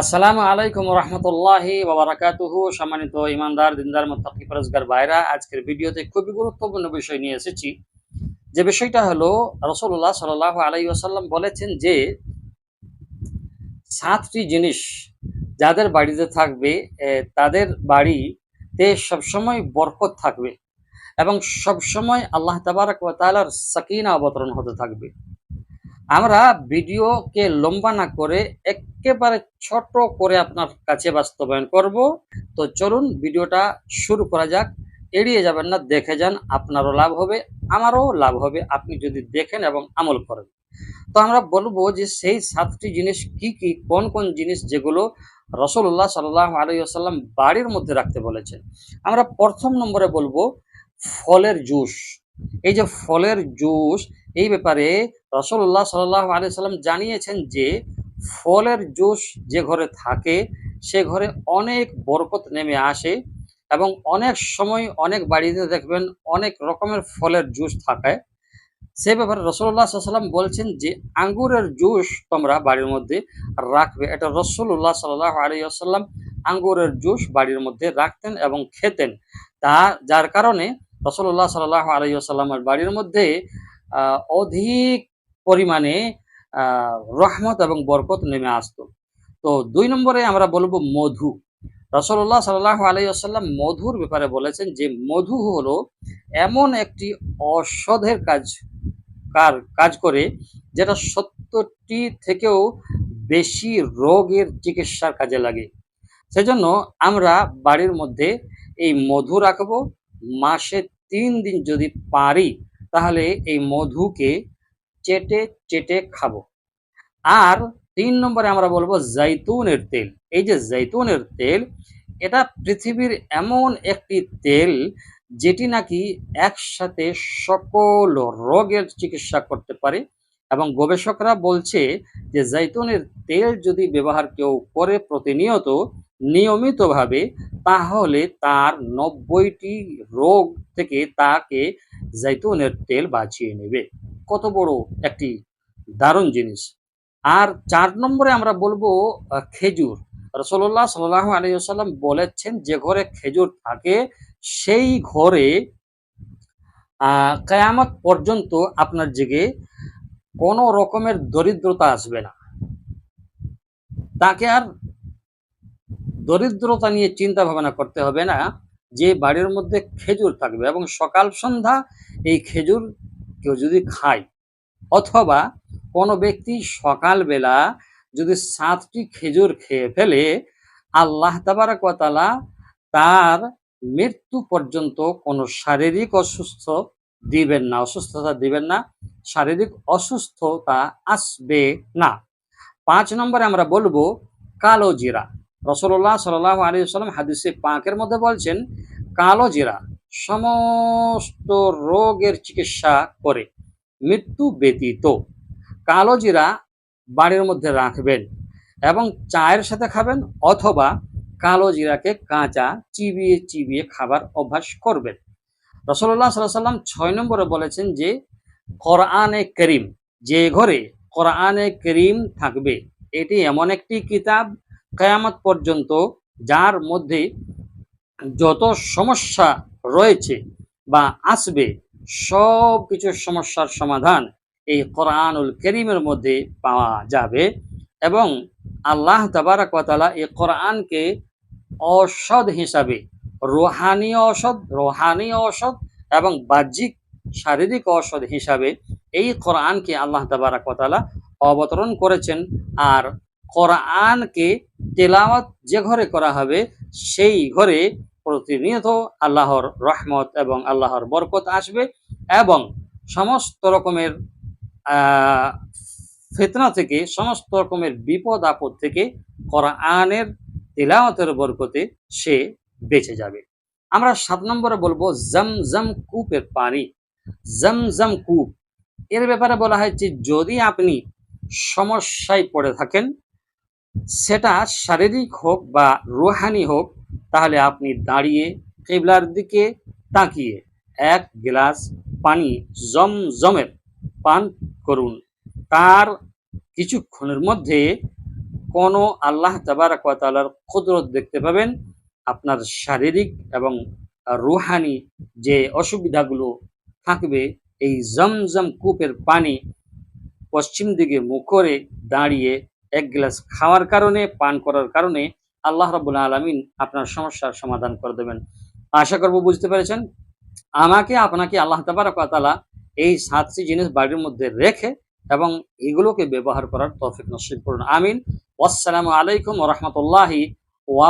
আসসালামু আলাইকুম রহমতুল্লাহি বাবারাকাতুহু সম্মানিত ইমানদার দিনদার, মোত্তাকি পরেজগার ভাইরা, আজকের ভিডিওতে খুবই গুরুত্বপূর্ণ বিষয় নিয়ে এসেছি। যে বিষয়টা হলো রসুল্লাহ সাল্লাহ আলাই আসাল্লাম বলেছেন যে, সাতটি জিনিস যাদের বাড়িতে থাকবে তাদের বাড়িতে সবসময় বরকত থাকবে এবং সবসময় আল্লাহ তাবারক ওয়া তাআলার সাকিনা অবতরণ হতে থাকবে। আমরা ভিডিওকে লম্বা না করে একেবারে ছোট করে আপনার কাছে বাস্তবায়ন করব। তো চলুন ভিডিওটা শুরু করা যাক। এড়িয়ে যাবেন না, দেখে যান, আপনারও লাভ হবে, আমারও লাভ হবে, আপনি যদি দেখেন এবং আমল করেন। তো আমরা বলব যে সেই সাতটি জিনিস কি কি, কোন কোন জিনিস যেগুলো রসল্লাহ সাল্লাহ আলাইসাল্লাম বাড়ির মধ্যে রাখতে বলেছেন। আমরা প্রথম নম্বরে বলব ফলের জুস। এই যে ফলের জুস এই ব্যাপারে রসল্লাহ সাল্লাহ আলি সাল্লাম জানিয়েছেন যে ফলের জুস যে ঘরে থাকে, সে ঘরে অনেক বরকত নেমে আসে এবং অনেক সময় অনেক বাড়িতে দেখবেন অনেক রকমের ফলের জুস থাকে। সে ব্যাপারে রসল্লাহ সাল্লাম বলছেন যে আঙ্গুরের জুস তোমরা বাড়ির মধ্যে রাখবে। এটা রসুল্লাহ সাল্লাহ আলী আসাল্লাম আঙ্গুরের জুস বাড়ির মধ্যে রাখতেন এবং খেতেন। তা, যার কারণে রসল্লাহ সাল্লাহ আলী আসাল্লামের বাড়ির মধ্যে অধিক পরিমাণে রহমত এবং বরকত নেমে আসতো। তো দুই নম্বরে আমরা বলব মধু। রসল্লাহ সাল্লাহ আলাইসাল্লাম মধুর ব্যাপারে বলেছেন যে, মধু হলো এমন একটি ঔষধের কাজ, কার, কাজ করে যেটা সত্তরটি থেকেও বেশি রোগের চিকিৎসার কাজে লাগে। সেজন্য আমরা বাড়ির মধ্যে এই মধু রাখব। মাসে তিন দিন যদি পারি তাহলে এই মধুকে চেটে চেটে খাব। আর তিন নম্বরে আমরা বলব জৈতুনের তেল। এই যে জৈতুনের তেল, এটা পৃথিবীর এমন একটি তেল যেটি নাকি একসাথে সকল রোগের চিকিৎসা করতে পারে এবং গবেষকরা বলছে যে জৈতুনের তেল যদি ব্যবহার কেউ করে প্রতিনিয়ত, নিয়মিতভাবে, তাহলে তার নব্বইটি রোগ থেকে তাকে জৈতুনের তেল বাঁচিয়ে নেবে। কত বড় একটি দারুণ জিনিস। আর চার নম্বরে আমরা বলব খেজুর। রসল্লাহ সাল্লাহ আলিয়াল্লাম বলেছেন, যে ঘরে খেজুর থাকে, সেই ঘরে কেয়ামত পর্যন্ত আপনার জেগে কোনো রকমের দরিদ্রতা আসবে না। তাকে আর দরিদ্রতা নিয়ে চিন্তা ভাবনা করতে হবে না। যে বাড়ির মধ্যে খেজুর থাকবে এবং সকাল সন্ধ্যা এই খেজুর কেউ যদি খায়, অথবা কোনো ব্যক্তি সকালবেলা যদি সাতটি খেজুর খেয়ে ফেলে, আল্লাহ তাবারাকালা তার মৃত্যু পর্যন্ত কোনো শারীরিক অসুস্থ দিবেন না, অসুস্থতা দিবেন না, শারীরিক অসুস্থতা আসবে না। পাঁচ নম্বরে আমরা বলব কালো জিরা। রসল্লাহ সাল্লাহ আলী সাল্লাম হাদিসে পাঁকের মধ্যে বলছেন কালো জিরা সমস্ত রোগের চিকিৎসা করে মৃত্যু ব্যতীত। কালো জিরা বাড়ির মধ্যে রাখবেন এবং চায়ের সাথে খাবেন অথবা কালো জিরাকে কাঁচা, চিবিয়ে চিবিয়ে খাবার অভ্যাস করবেন। রসল্লাহ সাল্লাহ সাল্লাম ছয় নম্বরে বলেছেন যে, কোরআনে করিম, যে ঘরে কোরআনে করিম থাকবে, এটি এমন একটি কিতাব, কেয়ামত পর্যন্ত যার মধ্যে যত সমস্যা রয়েছে বা আসবে, সব কিছু সমস্যার সমাধান এই কোরআনুল করিমের মধ্যে পাওয়া যাবে এবং আল্লাহ তাবারাকালা এই কোরআনকে ঔষধ হিসাবে, রোহানি ঔষধ রোহানি ঔষধ এবং বাহ্যিক শারীরিক ঔষধ হিসাবে এই কোরআনকে আল্লাহ তাবারাকালা অবতরণ করেছেন। আর কোরআনকে তেলাওয়াত যে ঘরে করা হবে, সেই ঘরে প্রতিনিয়ত আল্লাহর রহমত এবং আল্লাহর বরকত আসবে এবং সমস্ত রকমের ফিতনা থেকে, সমস্ত রকমের বিপদ আপদ থেকে কোরআনের তেলাওয়াতের বরকতে সে বেঁচে যাবে। আমরা সাত নম্বরে বলব জমজম কূপের পানি। জমজম কূপ। এর ব্যাপারে বলা হয়েছে, যদি আপনি সমস্যায় পড়ে থাকেন, সেটা শারীরিক হোক বা রুহানি হোক তাহলে আপনি দাঁড়িয়ে কেবলার দিকে তাকিয়ে এক গ্লাস পানি জমজমের পান করুন। তার কিছুক্ষণের মধ্যে কোনো আল্লাহ তাবারাকালার কুদরত দেখতে পাবেন। আপনার শারীরিক এবং রুহানি যে অসুবিধাগুলো থাকবে, এই জমজম কূপের পানি পশ্চিম দিকে মুখ করে দাঁড়িয়ে এক গ্লাস খাওয়ার কারণে, পান করার কারণে আল্লাহ রাবুল আলমিন আপনার সমস্যার সমাধান করে দেবেন। আশা করব বুঝতে পেরেছেন? আমাকে, আপনাকে আল্লাহ তাবারকালা এই সাতটি জিনিস বাড়ির মধ্যে রেখে এবং এগুলোকে ব্যবহার করার তৌফিক নসিব করুন। আমিন। আসসালামু আলাইকুম রহমতুল্লাহি ওয়া